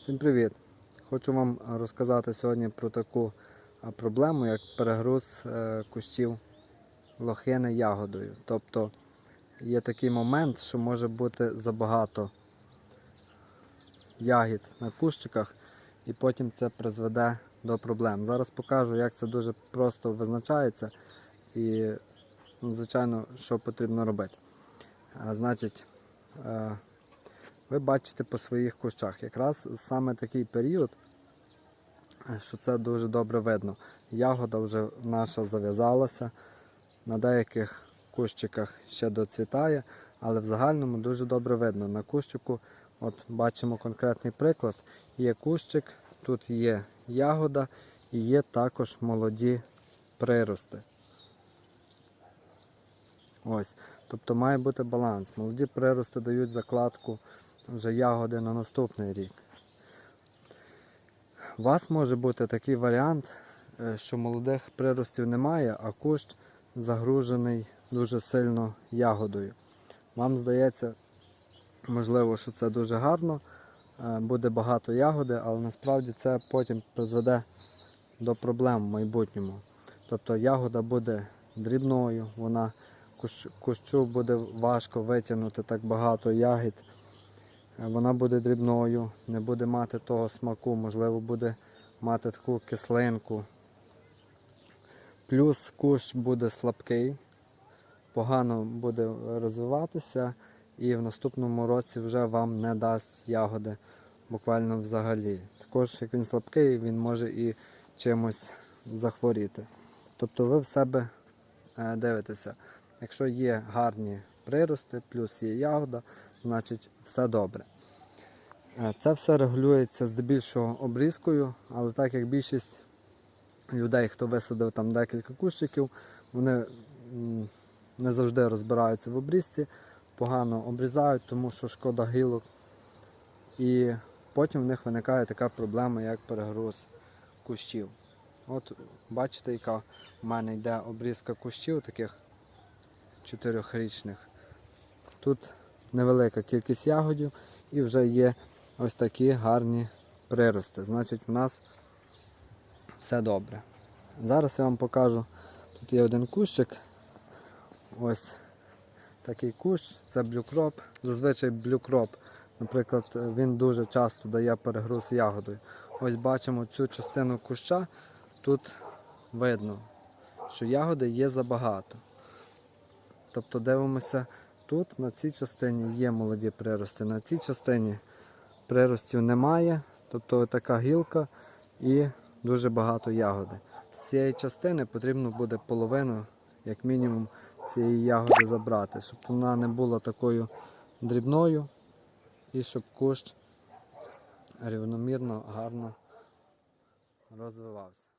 Всім привіт! Хочу вам розказати сьогодні про таку проблему, як перегруз е, кущів лохини ягодою. Тобто є такий момент, що може бути забагато ягід на кущиках, і потім це призведе до проблем. Зараз покажу, як це дуже просто визначається і, ну, звичайно, що потрібно робити. Значить, е, ви бачите по своїх кущах. Якраз саме такий період, що це дуже добре видно. Ягода вже наша зав'язалася, на деяких кущиках ще доцвітає, але в загальному дуже добре видно. На кущику, от бачимо конкретний приклад, є кущик, тут є ягода і є також молоді прирости. Ось, тобто має бути баланс. Молоді прирости дають закладку вже ягоди на наступний рік. У вас може бути такий варіант, е, що молодих приростів немає, а кущ загружений дуже сильно ягодою. Вам здається, можливо, що це дуже гарно, е, буде багато ягоди, але насправді це потім призведе до проблем в майбутньому. Тобто ягода буде дрібною, вона кущу буде важко витягнути так багато ягід. Е, Вона буде дрібною, не буде мати того смаку, можливо, буде мати таку кислинку. Плюс кущ буде слабкий, погано буде розвиватися і в наступному році вже вам не дасть ягоди буквально взагалі. Також, як він слабкий, він може і чимось захворіти. Тобто ви в себе е, дивитеся, якщо є гарні прирости, плюс є ягода, значить все добре. Е, Це все регулюється здебільшого обрізкою, але так як більшість людей, хто висадив там декілька кущиків, вони не завжди розбираються в обрізці, погано обрізають, тому що шкода гілок. І потім в них виникає така проблема, як перегруз кущів. От бачите, яка в мене йде обрізка кущів таких чотирьохрічних. Тут невелика кількість ягодів і вже є ось такі гарні прирости. Значить, в нас все добре. Зараз я вам покажу. Тут є один кущик. Ось такий кущ, це блюкроп. Зазвичай блюкроп, наприклад, він дуже часто дає перегруз ягодою. Ось бачимо цю частину куща. Тут видно, що ягоди є забагато. Тобто дивимося, тут на цій частині є молоді прирости, на цій частині приростів немає. Тобто така гілка і дуже багато ягоди. З цієї частини потрібно буде половину, як мінімум, цієї ягоди забрати, щоб вона не була такою дрібною і щоб кущ рівномірно, гарно розвивався.